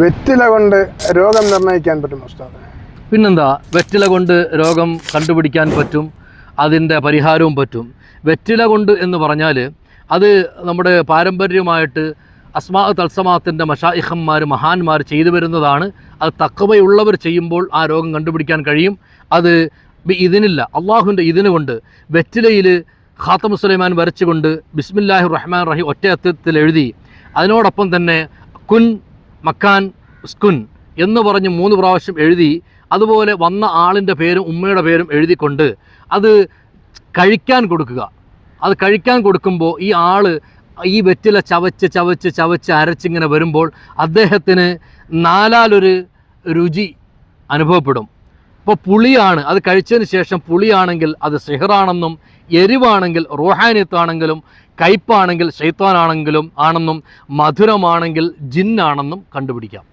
വെറ്റില കൊണ്ട് രോഗം നിർണയിക്കാൻ പറ്റും പിന്നെന്താ വെറ്റില കൊണ്ട് രോഗം കണ്ടുപിടിക്കാൻ പറ്റും അതിന്റെ പരിഹാരവും പറ്റും. വെറ്റില കൊണ്ട് എന്ന് പറഞ്ഞാൽ അത് നമ്മുടെ പാരമ്പര്യമായിട്ട് അസ്മാ തത്സമാത്തിന്റെ മഷായിഹന്മാർ മഹാന്മാർ ചെയ്തു വരുന്നതാണ്. അത് തക്കവയുള്ളവർ ചെയ്യുമ്പോൾ ആ രോഗം കണ്ടുപിടിക്കാൻ കഴിയും. അത് ഇതിനില്ല അള്ളാഹുവിന്റെ ഇതിന് കൊണ്ട് വെറ്റിലയിൽ ഖാത്തം സുലൈമാൻ വരച്ചുകൊണ്ട് ബിസ്മില്ലാഹി റഹ്മാൻ റഹീം ഒറ്റ അത്യത്തിൽ എഴുതി. അതിനോടൊപ്പം തന്നെ കുൻ മക്കാൻ സ്കുൻ എന്ന് പറഞ്ഞ് മൂന്ന് പ്രാവശ്യം എഴുതി അതുപോലെ വന്ന ആളിന്റെ പേരും ഉമ്മയുടെ പേരും എഴുതിക്കൊണ്ട് അത് കഴിക്കാൻ കൊടുക്കുക. അത് കഴിക്കാൻ കൊടുക്കുമ്പോൾ ഈ ആൾ ഈ വെറ്റില ചവച്ച് ചവച്ച് ചവച്ച് അരച്ചിങ്ങനെ വരുമ്പോൾ അദ്ദേഹത്തിന് നാലാലൊരു രുചി അനുഭവപ്പെടും. ഇപ്പോൾ പുളിയാണ് അത് കഴിച്ചതിന് ശേഷം പുളിയാണെങ്കിൽ അത് സിഹറാണെന്നും എരിവാണെങ്കിൽ റോഹാനിയത്താണെങ്കിലും കയ്പാണെങ്കിൽ ഷെയ്ത്താനാണെങ്കിലും ആണെന്നും മധുരമാണെങ്കിൽ ജിന്നാണെന്നും കണ്ടുപിടിക്കാം.